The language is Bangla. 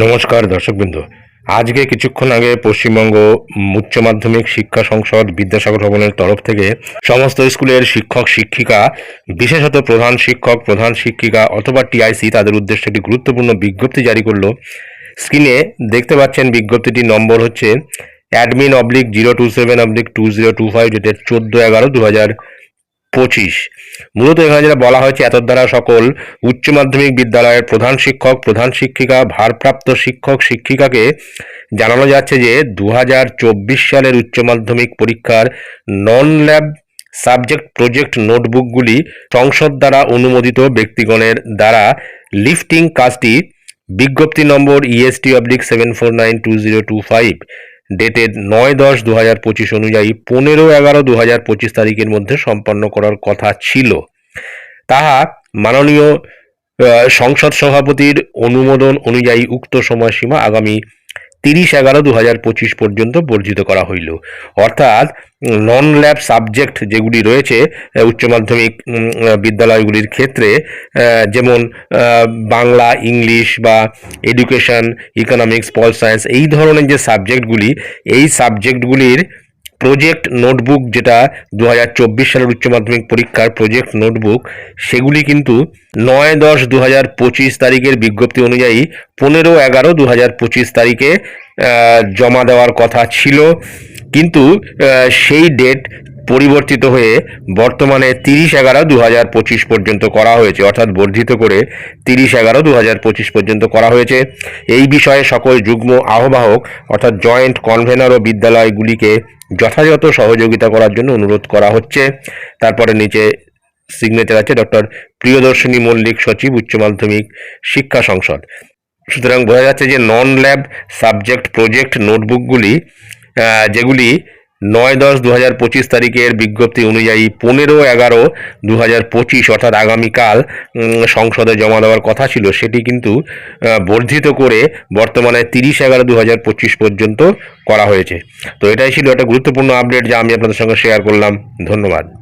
নমস্কার দর্শকবৃন্দ। আজকে কিছুক্ষণ আগে পশ্চিমবঙ্গ উচ্চ মাধ্যমিক শিক্ষা সংসদ বিদ্যাসাগর ভবনের তরফ থেকে সমস্ত স্কুলের শিক্ষক, শিক্ষিকা, বিশেষত প্রধান শিক্ষক, প্রধান শিক্ষিকা অথবা টিআইসি তাদের উদ্দেশ্যে একটি গুরুত্বপূর্ণ বিজ্ঞপ্তি জারি করল। স্ক্রিনে দেখতে পাচ্ছেন বিজ্ঞপ্তিটির নম্বর হচ্ছে admin oblique zero two seven oblique two zero two five ডেটের চোদ্দ এগারো দু হাজার পঁচিশ। মূলত এখানে যেটা বলা হয়েছে এত দ্বারা সকল উচ্চ মাধ্যমিক বিদ্যালয়ের প্রধান শিক্ষক, প্রধান শিক্ষিকা, ভারপ্রাপ্ত শিক্ষক, শিক্ষিকাকে জানানো যাচ্ছে যে দু হাজার চব্বিশ সালের উচ্চ মাধ্যমিক পরীক্ষার নন ল্যাব সাবজেক্ট প্রজেক্ট নোটবুকগুলি সংসদ দ্বারা অনুমোদিত ব্যক্তিগণের দ্বারা লিফটিং কাজটি বিজ্ঞপ্তি নম্বর EST oblique seven four nine two zero two five dated নয় দশ দু হাজার পঁচিশ অনুযায়ী পনেরো এগারো দু হাজার পঁচিশ তারিখের মধ্যে সম্পন্ন করার কথা ছিল। তাহা মাননীয় সংসদ সভাপতির অনুমোদন অনুযায়ী উক্ত সময়সীমা আগামী তিরিশ এগারো দু হাজার পঁচিশ পর্যন্ত বর্ধিত করা হইল। অর্থাৎ নন ল্যাব সাবজেক্ট যেগুলি রয়েছে উচ্চ মাধ্যমিক বিদ্যালয়গুলির ক্ষেত্রে যেমন বাংলা, ইংলিশ বা এডুকেশন ইকোনমিক্স পল সায়েন্স এই ধরনের যে সাবজেক্টগুলি এই সাবজেক্টগুলির প্রজেক্ট নোটবুক যেটা দু হাজার চব্বিশ সালের উচ্চ মাধ্যমিক পরীক্ষার প্রজেক্ট নোটবুক সেগুলি কিন্তু নয় দশ দু পঁচিশ তারিখের বিজ্ঞপ্তি অনুযায়ী পনেরো এগারো দু পঁচিশ তারিখে জমা দেওয়ার কথা ছিল। কিন্তু সেই ডেট পরিবর্তিত হয়ে বর্তমানে তিরিশ এগারো দু হাজার পঁচিশ পর্যন্ত করা হয়েছে, অর্থাৎ বর্ধিত করে তিরিশ এগারো দু হাজার পঁচিশ পর্যন্ত করা হয়েছে। এই বিষয়ে সকল যুগ্ম আহ্বায়ক, অর্থাৎ জয়েন্ট কনভেনর ও বিদ্যালয়গুলিকে যথাযথ সহযোগিতা করার জন্য অনুরোধ করা হচ্ছে। তারপরে নিচে সিগনেচার আছে ডক্টর প্রিয়দর্শিনী মল্লিক, সচিব, উচ্চ মাধ্যমিক শিক্ষা সংসদ। সুতরাং বোঝা যাচ্ছে যে নন ল্যাব সাবজেক্ট প্রজেক্ট নোটবুকগুলি যেগুলি নয় দশ দু হাজার পঁচিশ তারিখের বিজ্ঞপ্তি অনুযায়ী পনেরো এগারো দু হাজার পঁচিশ, অর্থাৎ আগামীকাল সংসদে জমা দেওয়ার কথা ছিল, সেটি কিন্তু বর্ধিত করে বর্তমানে তিরিশ এগারো দু হাজার পঁচিশ পর্যন্ত করা হয়েছে। তো এটাই ছিল একটা গুরুত্বপূর্ণ আপডেট যা আমি আপনাদের সঙ্গে শেয়ার করলাম। ধন্যবাদ।